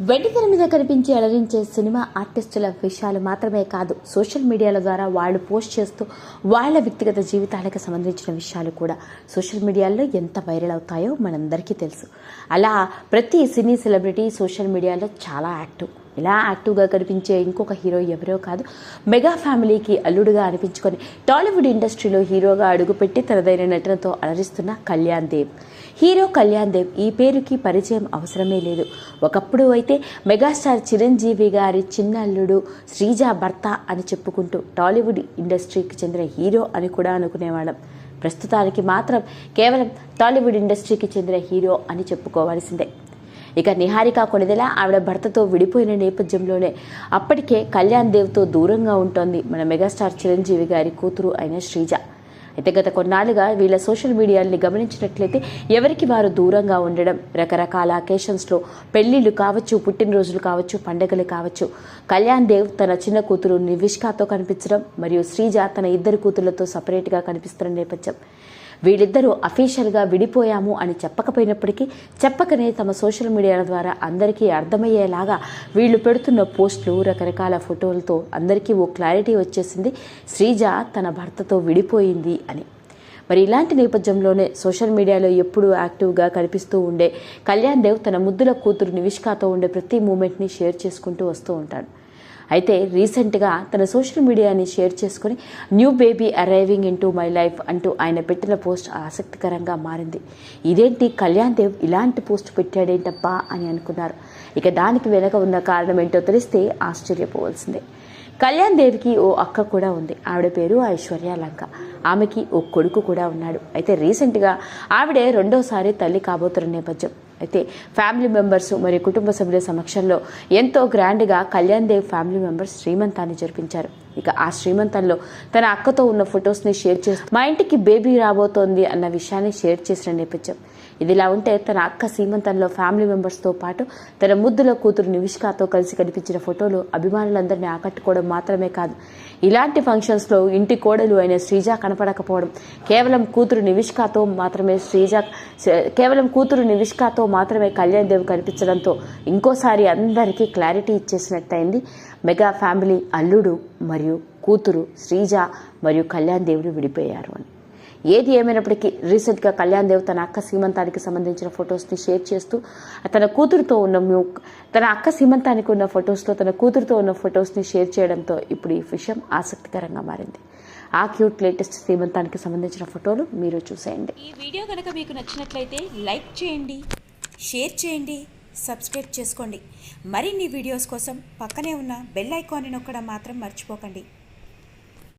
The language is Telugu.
వెండితెర మీద కనిపించి అలరించే సినిమా ఆర్టిస్టుల విషయాలు మాత్రమే కాదు సోషల్ మీడియాల ద్వారా వాళ్ళు పోస్ట్ చేస్తూ వాళ్ళ వ్యక్తిగత జీవితాలకు సంబంధించిన విషయాలు కూడా. సోషల్ మీడియాలో ఎంత వైరల్ అవుతాయో మనందరికీ తెలుసు. అలా ప్రతి సినీ సెలబ్రిటీ సోషల్ మీడియాలో చాలా యాక్టివ్. ఇలా యాక్టివ్గా కనిపించే ఇంకొక హీరో ఎవరో కాదు మెగా ఫ్యామిలీకి అల్లుడుగా అనిపించుకొని టాలీవుడ్ ఇండస్ట్రీలో హీరోగా అడుగుపెట్టి తనదైన నటనతో అలరిస్తున్న కళ్యాణ్ దేవ్ హీరో కళ్యాణ్ దేవ్ ఈ పేరుకి పరిచయం అవసరమే లేదు. ఒకప్పుడు అయితే మెగాస్టార్ చిరంజీవి గారి చిన్న అల్లుడు శ్రీజ భర్త అని చెప్పుకుంటూ టాలీవుడ్ ఇండస్ట్రీకి చెందిన హీరో అని కూడా అనుకునేవాళ్ళం. ప్రస్తుతానికి మాత్రం కేవలం టాలీవుడ్ ఇండస్ట్రీకి చెందిన హీరో అని చెప్పుకోవాల్సిందే. ఇక నిహారిక కొనిదెల ఆవిడ భర్తతో విడిపోయిన నేపథ్యంలోనే అప్పటికే కళ్యాణ్ దేవ్తో దూరంగా ఉంటోంది మన మెగాస్టార్ చిరంజీవి గారి కూతురు అయిన శ్రీజ. అయితే గత కొన్నాళ్ళుగా వీళ్ళ సోషల్ మీడియాల్ని గమనించినట్లయితే ఎవరికి వారు దూరంగా ఉండడం రకరకాల అకేషన్స్లో పెళ్ళిళ్ళు కావచ్చు పుట్టినరోజులు కావచ్చు పండగలు కావచ్చు కళ్యాణ్ దేవ్ తన చిన్న కూతురు నివిష్కాతో కనిపించడం మరియు శ్రీజ తన ఇద్దరు కూతుర్లతో సపరేట్గా కనిపిస్తున్న నేపథ్యం. వీళ్ళిద్దరూ అఫీషియల్గా విడిపోయాము అని చెప్పకపోయినప్పటికీ చెప్పకనే తమ సోషల్ మీడియాల ద్వారా అందరికీ అర్థమయ్యేలాగా వీళ్ళు పెడుతున్న పోస్టులు రకరకాల ఫోటోలతో అందరికీ ఓ క్లారిటీ వచ్చేసింది. శ్రీజ తన భర్తతో విడిపోయింది అని. మరి ఇలాంటి నేపథ్యంలోనే సోషల్ మీడియాలో ఎప్పుడూ యాక్టివ్గా కనిపిస్తూ ఉండే కళ్యాణ్ దేవ్ తన ముద్దుల కూతురు నివిష్కాతో ఉండే ప్రతి మూమెంట్ని షేర్ చేసుకుంటూ వస్తూ ఉంటాడు. అయితే రీసెంట్గా తన సోషల్ మీడియాని షేర్ చేసుకుని new baby arriving into my life అంటూ ఆయన పెట్టిన పోస్ట్ ఆసక్తికరంగా మారింది. ఇదేంటి? కళ్యాణ్ దేవ్ ఇలాంటి పోస్ట్ పెట్టాడేంటబ్బా అని అనుకున్నారు. ఇక దానికి వెనక ఉన్న కారణం ఏంటో తెలిస్తే ఆశ్చర్యపోవాల్సిందే. కళ్యాణ్ దేవికి ఓ అక్క కూడా ఉంది. ఆవిడ పేరు ఐశ్వర్య లంక ఆమెకి ఓ కొడుకు కూడా ఉన్నాడు. అయితే రీసెంట్గా ఆవిడే రెండోసారి తల్లి కాబోతున్న నేపథ్యం. అయితే ఫ్యామిలీ మెంబర్స్ మరియు కుటుంబ సభ్యుల సమక్షంలో ఎంతో గ్రాండ్గా కళ్యాణ్ దేవ్ ఫ్యామిలీ మెంబర్స్ శ్రీమంతాన్ని జరిపించారు. ఇక ఆ శ్రీమంతంలో తన అక్కతో ఉన్న ఫొటోస్ని షేర్ చేస్తూ మా ఇంటికి బేబీ రాబోతోంది అన్న విషయాన్ని షేర్ చేసిన నేపథ్యం. ఇదిలా ఉంటే తన అక్క సీమంతంలో ఫ్యామిలీ మెంబర్స్తో పాటు తన ముద్దుల కూతురు నివిష్కాతో కలిసి కనిపించిన ఫోటోలు అభిమానులందరినీ ఆకట్టుకోవడం మాత్రమే కాదు. ఇలాంటి ఫంక్షన్స్లో ఇంటి కోడలు అయిన శ్రీజ కనపడకపోవడం కేవలం కూతురు నివిష్కాతో మాత్రమే శ్రీజ కేవలం కూతురు నివిష్కాతో మాత్రమే కళ్యాణ్ దేవ్ కనిపించడంతో ఇంకోసారి అందరికీ క్లారిటీ ఇచ్చేసినట్టయింది. మెగా ఫ్యామిలీ అల్లుడు మరియు కూతురు శ్రీజ మరియు కళ్యాణ్ దేవుడు విడిపోయారు అని. ఏది ఏమైనప్పటికీ రీసెంట్గా కళ్యాణ్ దేవ్ తన అక్క సీమంతానికి సంబంధించిన ఫొటోస్ని షేర్ చేస్తూ తన కూతురుతో ఉన్న మ్యూ- తన అక్క సీమంతానికి ఉన్న ఫొటోస్లో తన కూతురుతో ఉన్న ఫొటోస్ని షేర్ చేయడంతో ఇప్పుడు ఈ విషయం ఆసక్తికరంగా మారింది. ఆ క్యూట్ లేటెస్ట్ సీమంతానికి సంబంధించిన ఫోటోలు మీరు చూసేయండి. ఈ వీడియో కనుక మీకు నచ్చినట్లయితే లైక్ చేయండి షేర్ చేయండి సబ్స్క్రైబ్ చేసుకోండి. మరిన్ని వీడియోస్ కోసం పక్కనే ఉన్న బెల్ ఐకాన్ని నొక్కడం మాత్రం మర్చిపోకండి.